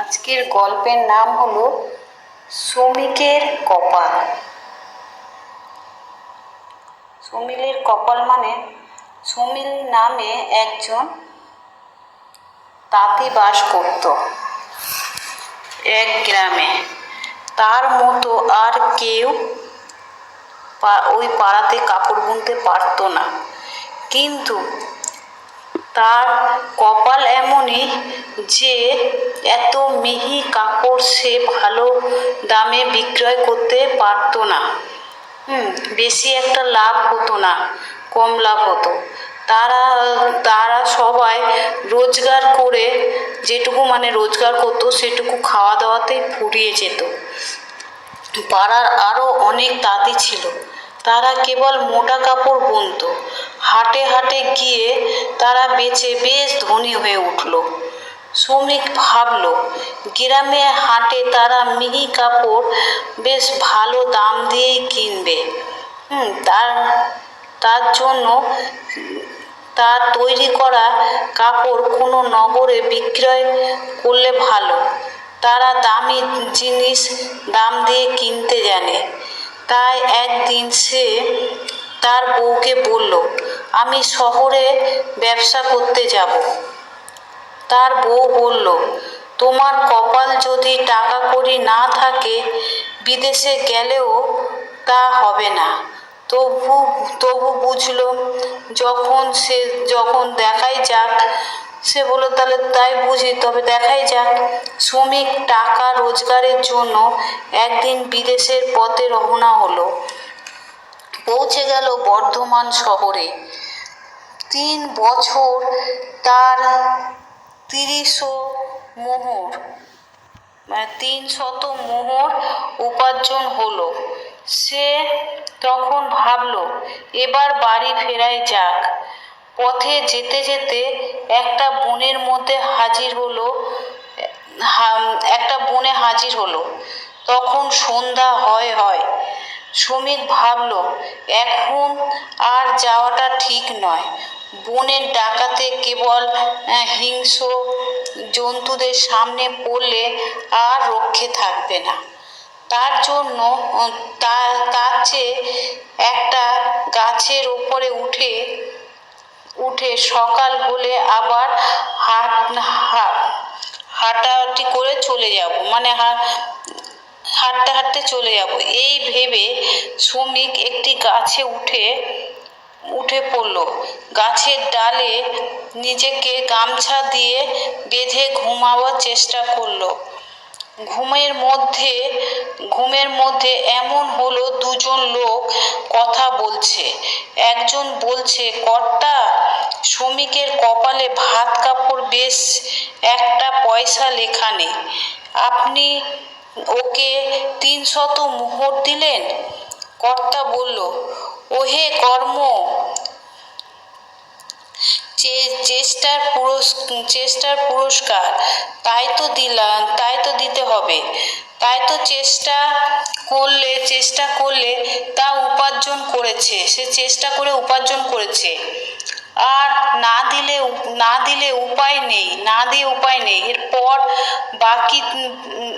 আজকের গল্পের নাম হলো শ্রমিকের কপাল। সমিলের কপাল মানে সমিল নামে একজন তাঁতি বাস করত এক গ্রামে। তার মতো আর কেউ ওই পাড়াতে কাপড় বুনতে পারতো না। কিন্তু তার কপাল এমনই যে এত মিহি কাপড় সে ভালো দামে বিক্রয় করতে পারতো না। বেশি একটা লাভ হতো না, কম লাভ হতো। তারা তারা সবাই রোজগার করে যেটুকু মানে রোজগার করতো সেটুকু খাওয়া দাওয়াতেই ফুরিয়ে যেত। পাড়ার আরও অনেক তাঁতি ছিল। তারা কেবল মোটা কাপড় বুনত। হাটে হাটে গিয়ে তারা বেচে বেশ ধনী হয়ে উঠল। শ্রমিক ভাবল, গ্রামে হাটে তারা মিহি কাপড় বেশ ভালো দাম দিয়েই কিনবে। হুম, তার তার জন্য তার তৈরি করা কাপড় কোনো নগরে বিক্রয় করলে ভালো। তারা দামি জিনিস দাম দিয়ে কিনতে জানে। তাই একদিন সে তার বউকে বলল, আমি শহরে ব্যবসা করতে যাব। তার বউ বলল, তোমার কপাল যদি টাকা কড়ি না থাকে, বিদেশে গেলেও তা হবে না। তবু তবু বুঝল, যখন সে, যখন দেখাই যাক সে বলল, তাহলে তাই বুঝি, তবে দেখাই যাক। শ্রমিক টাকা রোজগারের জন্য একদিন বিদেশের পথে রওনা হলো। পৌঁছে গেল বর্ধমান শহরে। তিন বছর তার তিরিশও মোহর মানে তিন শত মোহর উপার্জন হলো। সে তখন ভাবল, এবার বাড়ি ফেরাই যাক। পথে যেতে যেতে একটা বনের মধ্যে হাজির হলো একটা বনে হাজির হলো। তখন সন্ধ্যা হয় হয়। শ্রমিক ভাবলো এখন আর যাওয়াটা ঠিক নয়। বনের ডাকাতে কেবল আহ, হিংস্র জন্তুদের সামনে পড়লে আর রক্ষে থাকবে না। তার জন্য তার চেয়ে একটা গাছের ওপরে উঠে উঠে সকাল হলে আবার হাট হাঁটাহাঁটি করে চলে যাব। মানে হাঁটতে হাঁটতে চলে যাব। এই ভেবে শ্রমিক একটি গাছে উঠে উঠে পড়ল। গাছের ডালে নিজেকে গামছা দিয়ে বেঁধে ঘুমাবার চেষ্টা করল। ঘুমের মধ্যে ঘুমের মধ্যে এমন হলো দুজন লোক কথা বলছে। একজন বলছে, কর্তা, শ্রমিকের কপালে ভাত কাপড় বেশ, একটা পয়সা লেখা নেই। আপনি ওকে তিনশত মোহর দিলেন? কর্তা বলল, ওহে কর্ম চে- চেষ্টার পুরস চেষ্টার পুরস্কার, তাই তো দিলাম, তাই তো দিতে হবে। তাই তো চেষ্টা করলে চেষ্টা করলে তা উপার্জন করেছে, সে চেষ্টা করে উপার্জন করেছে। আর না দিলে না দিলে উপায় নেই, না দিয়ে উপায় নেই। এরপর বাকি,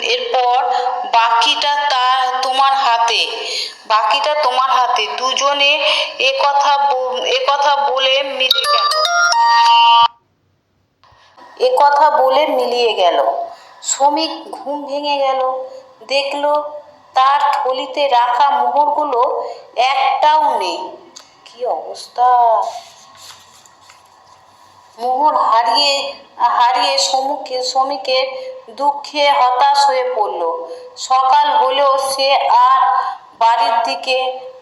এরপর বাকিটা তা তোমার হাতে, বাকিটা তোমার হাতে। দুজনে এ কথা এ কথা বলে মিলে গেল। এ কথা বলে মিলিয়ে গেল। শ্রমিক ঘুম ভেঙে গেল। দেখল তার থলিতে রাখা মোহরগুলো একটাও নেই। কি অবস্থা? মোহর হারিয়ে হারিয়ে সমুখে শ্রমিকের দুঃখে হতাশ হয়ে পড়ল। সকাল হলেও সে আর বাড়ির দিকে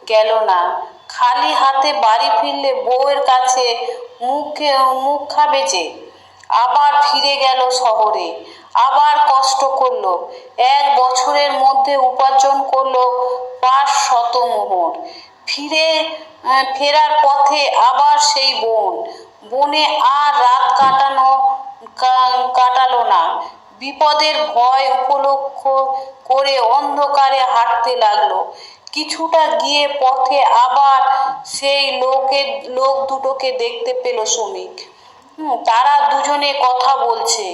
গেল না। খালি হাতে বাড়ি ফিরলে বউয়ের কাছে মুখে মুখ খাবে যে। আবার ফিরে গেল শহরে, আবার কষ্ট করল। এক বছরের মধ্যে উপার্জন করল পাঁচ শত মোহর। ফিরে ফেরার পথে আবার সেই বন। বনে আর রাত কাটানো কাটালো না। বিপদের ভয় উপলক্ষ করে অন্ধকারে হাঁটতে লাগল। কিছুটা গিয়ে পথে আবার সেই লোকের লোক দুটোকে দেখতে পেল শ্রমিক তারা দুজনে কথা বলছে।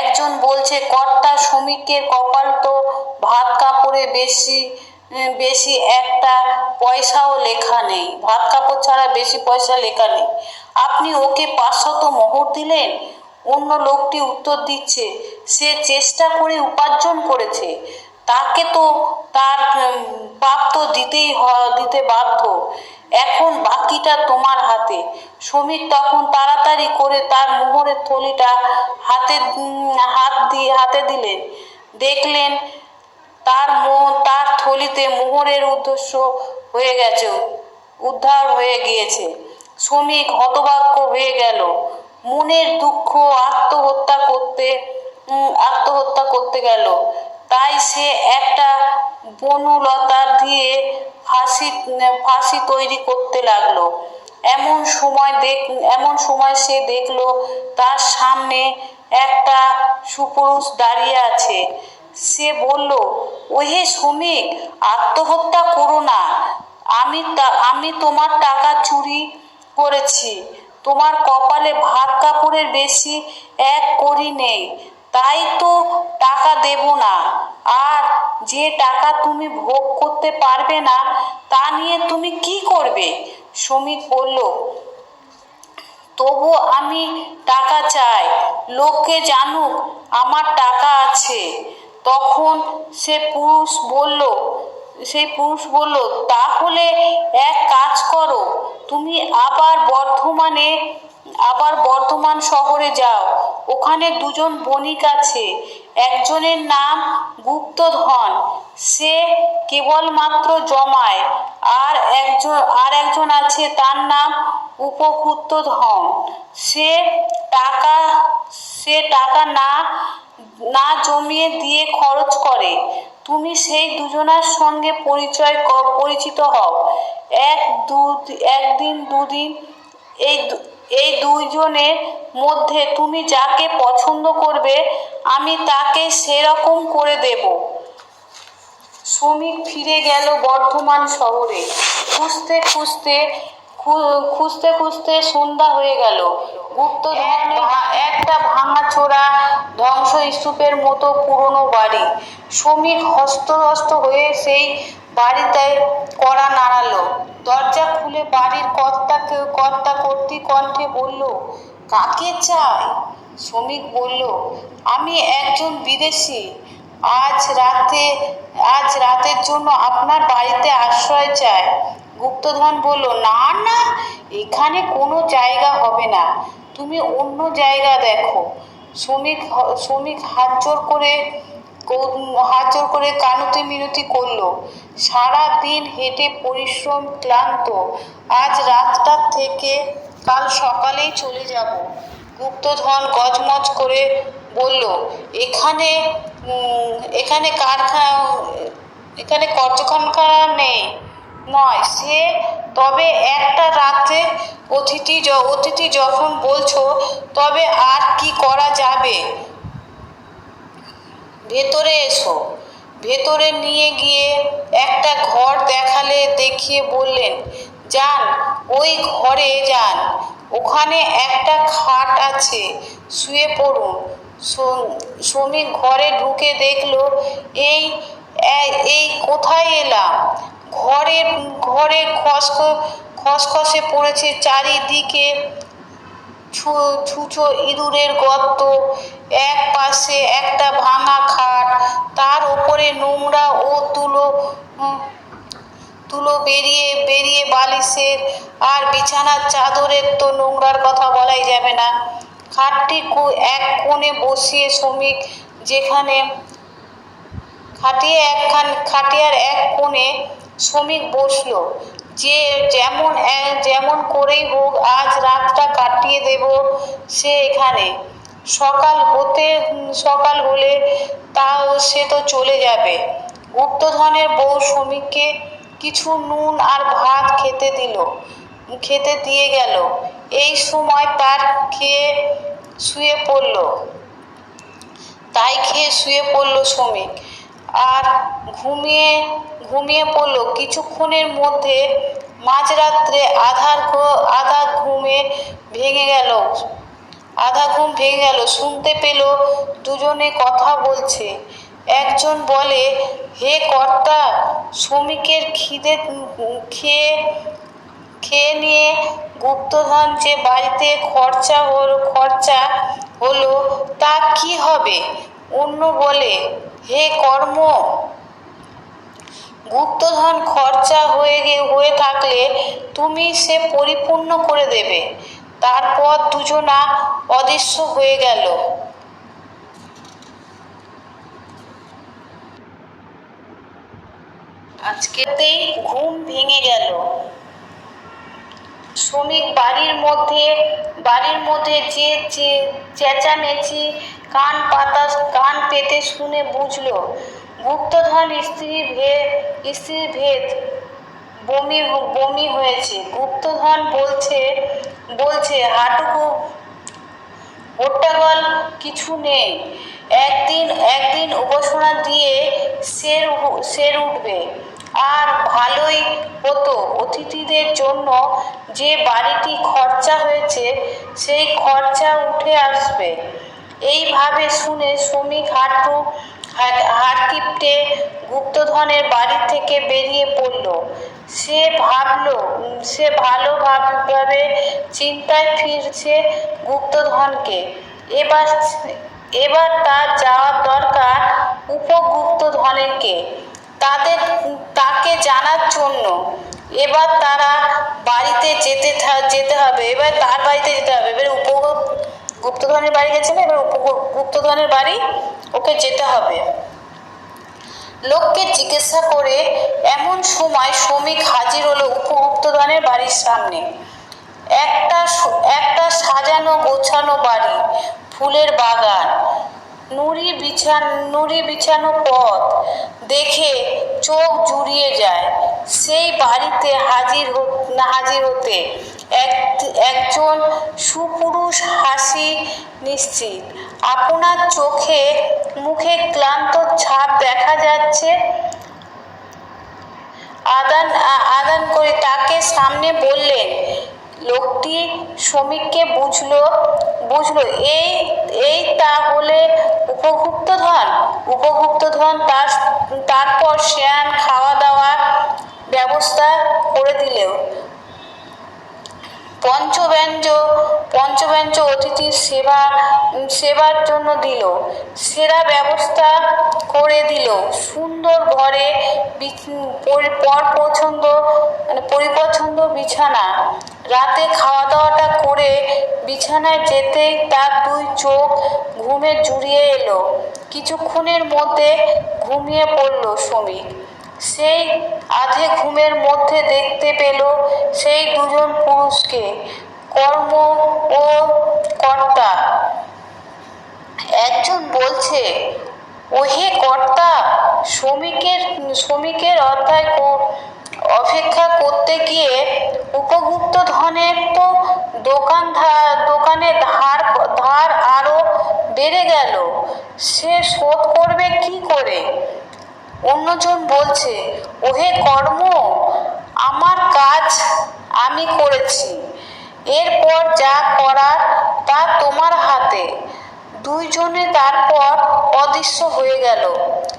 একজন বলছে, কর্তা শ্রমিকের কপাল তো ভাত কাপড়ে বেশি বেশি একটা পয়সাও লেখা নেই। ভাত কাপড় ছাড়া বেশি পয়সা লেখা নেই। আপনি ওকে পাঁচশত মোহর দিলেন? অন্য লোকটি উত্তর দিচ্ছে, সে চেষ্টা করে উপার্জন করেছে। তাকে তো তার উম, প্রাপ্ত দিতেই দিতে বাধ্য। এখন বাকিটা তোমার হাতে। শ্রমিক তখন তাড়াতাড়ি করে তার মোহরের থলিটা হাতে হাত দিয়ে হাতে দিলেন। দেখলেন তার তার থলিতে মোহরের উদ্দেশ্য হয়ে গেছে উদ্ধার হয়ে গিয়েছে। শ্রমিক হতবাক্য হয়ে গেল। মনের দুঃখ আত্মহত্যা করতে আত্মহত্যা করতে গেল। তাই সে একটা বনলতা দিয়ে ফাঁসি ফাঁসি তৈরি করতে লাগল। এমন সময় দেখ, এমন সময় সে দেখল তার সামনে একটা সুপুরুষ দাঁড়িয়ে আছে। সে বলল, ওহে শ্রমিক, আত্মহত্যা করো না। আমি আমি তোমার টাকা চুরি করেছি। তোমার কপালে ভাত কাপড়ের বেশি এক করি নেই। তাই তো টাকা দেব না। আর যে টাকা তুমি ভোগ করতে পারবে না, তা নিয়ে তুমি কি করবে? শ্রমিক বলল, তবু আমি টাকা চাই। লোককে জানুক, আমার টাকা আছে। তখন সে পুরুষ বলল সেই পুরুষ বলল, তাহলে এক কাজ করো। তুমি আবার বর্ধমানে আবার বর্ধমান শহরে যাও। ওখানে দুজন বণিক আছে। একজনের নাম গুপ্তধন। সে কেবলমাত্র জমায়। আর একজন আর একজন আছে তার নাম উপভূত ধন সে টাকা সে টাকা না না জমিয়ে দিয়ে খরচ করে। তুমি সেই দুজনার সঙ্গে পরিচয় পরিচিত হও। এক দু, একদিন দুদিন এই এই দুইজনের মধ্যে তুমি যাকে পছন্দ করবে, আমি তাকে সেরকম করে দেব। শ্রমিক ফিরে গেল বর্ধমান শহরে। খুঁজতে খুঁজতে খুঁজতে খুঁজতে সন্ধ্যা হয়ে গেল। গুপ্ত একটা ভাঙাচোরা ধ্বংসস্তূপের মতো পুরনো বাড়ি। শ্রমিক হস্তহস্ত হয়ে সেই বাড়িতে কড়া নাড়ালো। দরজা খুলে বাড়ির কর্তাকে কর্তা কর্তৃ কণ্ঠে বলল, কাকে চাই? শ্রমিক বলল, আমি একজন বিদেশি। আজ রাতে, আজ রাতের জন্য আপনার বাড়িতে আশ্রয় চাই। গুপ্তধন বলল, না না, এখানে কোনো জায়গা হবে না। তুমি অন্য জায়গা দেখো। শ্রমিক শ্রমিক হাত জোর করে কৌ- হাত জোর করে কানতি মিনতি করল। সারা দিন হেঁটে পরিশ্রম ক্লান্ত। আজ রাতটা থেকে কাল সকালেই চলে যাব। গুপ্তধন গজমজ করে বলল, এখানে এখানে কারখানা এখানে কর্যখানখানা নেই। নয়, সে, তবে একটা রাতে অতিথি অতিথি যখন বলছো, তবে আর কি করা যাবে? ভেতরে এসো। ভেতরে নিয়ে গিয়ে একটা ঘর দেখালে দেখিয়ে বললেন, যান, ওই ঘরে যান। ওখানে একটা খাট আছে, শুয়ে পড়ুন। শ্রম- শ্রমিক ঘরে ঢুকে দেখল, এই এই কোথায় এলাম? ঘরে ঘরে খসখ খসখসে পড়েছে চারিদিকে ছুঁচো ইঁদুরের গর্ত, এক পাশে একটা ভাঙা খাট, তার ওপরে নোংরা ও তুলো তুলো বেরিয়ে বেরিয়ে বালিশের আর বিছানার চাদরের তো নোংরার কথা বলাই যাবে না। খাটটি এক কোণে বসিয়ে শ্রমিক যেখানে, খাটিয়ে একখান, খাটিয়ার এক কোণে শ্রমিক বসল। যে যেমন যেমন করেই হোক, আজ রাতটা কাটিয়ে দেব সে এখানে। সকাল হতে, সকাল হলে তাও সে তো চলে যাবে। গুপ্তধনের বউ শ্রমিককে কিছু নুন আর ভাত খেতে দিল। খেতে দিয়ে গেল। এই সময় তার খেয়ে শুয়ে পড়ল। তাই খেয়ে শুয়ে পড়ল শ্রমিক আর ঘুমিয়ে ঘুমিয়ে পড়ল। কিছুক্ষণের মধ্যে মাঝরাত্রে আধার আধা ঘুমে ভেঙে গেল। আধা ঘুম ভেঙে গেল। শুনতে পেল দুজনে কথা বলছে। একজন বলে, হে কর্তা, শ্রমিকের খিদে খেয়ে খেয়ে নিয়ে গুপ্তধন যে বাড়িতে খরচা হলো খরচা হলো, তা কি হবে? অন্য বলে, হে কর্ম গুপ্তধন খরচা হয়ে গে, হয়ে থাকলে তুমি সে পরিপূর্ণ করে দেবে। তারপর দুজনা অদৃশ্য হয়ে গেল। আজকেতেই ঘুম ভেঙে গেল। শ্রমিক বাড়ির মধ্যে বাড়ির মধ্যে যে চেঁচামেচি কান পাতা, কান পেতে শুনে বুঝলো গুপ্তধন স্ত্রী ভেদ স্ত্রীর ভেদ বমি বমি হয়েছে। গুপ্তধন বলছে বলছে, হাঁটুকু গোটাগল কিছু নেই। একদিন একদিন উপাসনা দিয়ে সের সের উঠবে। আর ভালোই হতো অতিথিদের জন্য যে বাড়িটি খরচা হয়েছে, সেই খরচা উঠে আসবে। এইভাবে শুনে শ্রমিক হাঁটু হাড়কিপটে গুপ্তধনের বাড়ি থেকে বেরিয়ে পড়ল। সে ভাবলো সে ভালোভাবে চিন্তায় ফিরছে গুপ্তধনকে। এবার এবার তার যাওয়ার দরকার উপগুপ্তধনেরকে। তাদের, তাকে জানার জন্য। এবার তারা বাড়িতে যেতে যেতে হবে, এবার তার বাড়িতে যেতে হবে। গুপ্তধনের বাড়ি গেছে না? এবার গুপ্তধনের বাড়ি ওকে যেতে হবে। লোককে জিজ্ঞাসা করে এমন সময় শ্রমিক হাজির হলো উপগুপ্তধনের বাড়ির সামনে। একটা একটা সাজানো গোছানো বাড়ি, ফুলের বাগান। নুড়ি বিছান, নুড়ি বিছানো পথ দেখে চোখ জুড়িয়ে যায়। সেই বাড়িতে হাজির হ- হাজির হতে এক, একজন সুপুরুষ হাসি নিশ্চিত। আপনার চোখে, মুখে ক্লান্ত ছাপ দেখা যাচ্ছে। আদান আদান করে তাকে সামনে বললেন লোকটি শ্রমিককে বুঝলো বুঝলো, এই এই তাহলে উপভুক্ত ধন উপভুক্ত ধন তার, তারপর শেয়ান খাওয়া দাওয়া ব্যবস্থা করে দিলেও। পঞ্চব্যঞ্জ পঞ্চব্যঞ্জ অতিথির সেবা, সেবার জন্য দিল। সেরা ব্যবস্থা করে দিল। সুন্দর ঘরে পর পছন্দ মানে পরিপছন্দ বিছানা। রাতে খাওয়া দাওয়াটা করে বিছানায় যেতেই তার দুই চোখ ঘুমে জুড়িয়ে এলো। কিছুক্ষণের মধ্যে ঘুমিয়ে পড়ল শ্রমিক সেই আধে ঘুমের মধ্যে দেখতে পেল সেই দুজন পুরুষকে, কর্ম ও কর্তা। একজন বলছে, ওহে কর্তা, শ্রমিকের শ্রমিকের অধ্যায় অপেক্ষা করতে গিয়ে উপগুপ্ত ধনের তো দোকান দোকানে ধার ধার আরও বেড়ে গেল। সে শোধ করবে কি করে? অন্যজন বলছে, ওহে কর্ম, আমার কাজ আমি করেছি। এরপর যা করার তা তোমার হাতে। দুইজনে তারপর অদৃশ্য হয়ে গেল।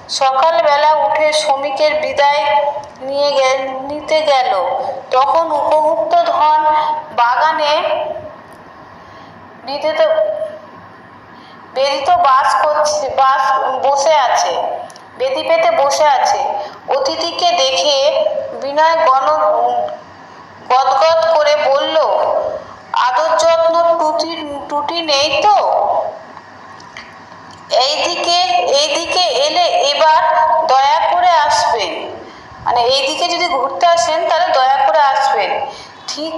সকালবেলা উঠে শ্রমিকের বিদায় নিয়ে নিতে গেল। তখন উপভুক্ত ধন বাগানে বিদেত বেদিত বাস করছে, বাস বসে আছে। বেদি পেতে বসে আছে। অতিথিকে দেখে বিনয় গণ গদগদ করে বলল, আদর যত্ন টুটি টুটি নেই তো? এইদিকে এইদিকে এলে এবার দয়া করে আসবেন। মানে এইদিকে যদি ঘুরতে আসেন, তাহলে দয়া করে আসবেন। ঠিক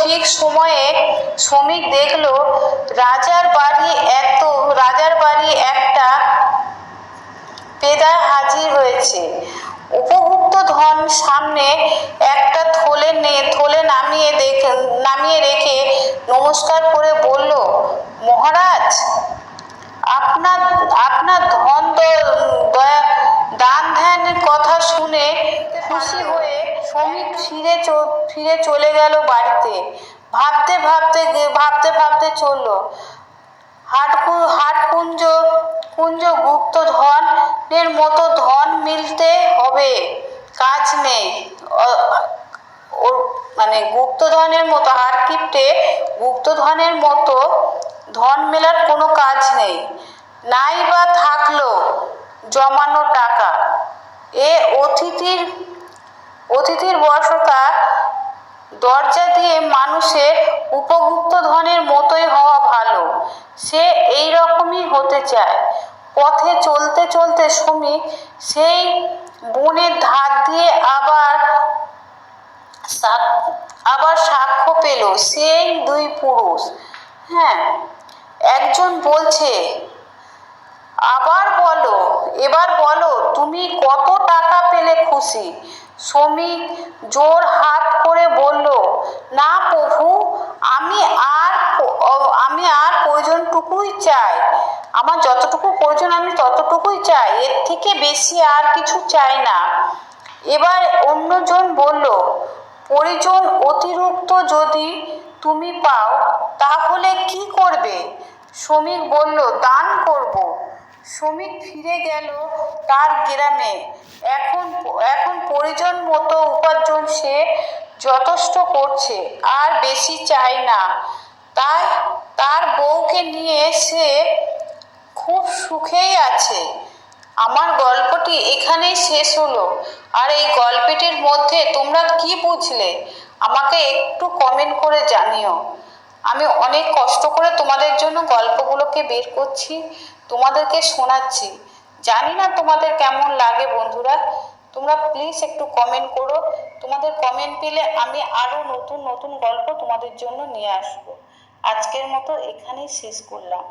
ঠিক সময়ে শ্রমিক দেখল, রাজার বাড়ি এত রাজার বাড়ি একটা পেদা হাজির হয়েছে। উপভুক্ত ধন সামনে একটা থলে নে, থলে নামিয়ে দেখে, নামিয়ে রেখে নমস্কার করে বলল, মহারাজ, আপনার আপনার ধন দান ধ্যানের কথা শুনে খুশি হয়ে শ্রমিক ফিরে ফিরে চলে গেল বাড়িতে। ভাবতে ভাবতে ভাবতে ভাবতে চলল হাট হাট কুঞ্জ কুঞ্জ গুপ্ত ধনের মতো ধন মিলতে হবে। কাজ নেই। মানে গুপ্তধনের মতো হার কিপ্টে গুপ্তধনের মতো ধন মেলার কোনো কাজ নেই। নাই বা থাকল জমানো টাকা। এ অতিথির অতিথির বসতা দরজা দিয়ে মানুষের উপগুপ্ত ধনের মতোই হওয়া ভালো। সে এই রকমই হতে চায়। পথে চলতে চলতে শ্রমিক সেই বনের ধার দিয়ে আবার আবার সাক্ষ্য পেল, সেই দুই পুরুষ। হ্যাঁ একজন বলছে, আবার বলো, এবার বলো, তুমি কত টাকা পেলে খুশি? শ্রমিক জোর হাত করে বলল, না প্রভু, আমি আর আমি আর প্রয়োজনটুকুই চাই। আমার যতটুকু প্রয়োজন, আমি ততটুকুই চাই। এর থেকে বেশি আর কিছু চাই না। এবার অন্যজন বলল, পরিজন অতিরিক্ত যদি তুমি পাও, তাহলে কি করবে? শ্রমিক বলল, দান করব। শ্রমিক ফিরে গেল তার গ্রামে। এখন এখন পরিজন মতো উপার্জন সে যথেষ্ট করছে, আর বেশি চায় না। তাই তার বউকে নিয়ে সে খুব সুখেই আছে। আমার গল্পটি এখানেই শেষ হলো। আর এই গল্পটির মধ্যে তোমরা কি বুঝলে, আমাকে একটু কমেন্ট করে জানিও। আমি অনেক কষ্ট করে তোমাদের জন্য গল্পগুলোকে বের করছি। তোমাদেরকে শোনাচ্ছি। জানি না তোমাদের কেমন লাগে বন্ধুরা। তোমরা প্লিজ একটু কমেন্ট করো। তোমাদের কমেন্ট পেলে আমি আরও নতুন নতুন গল্প তোমাদের জন্য নিয়ে আসব। আজকের মতো এখানেই শেষ করলাম।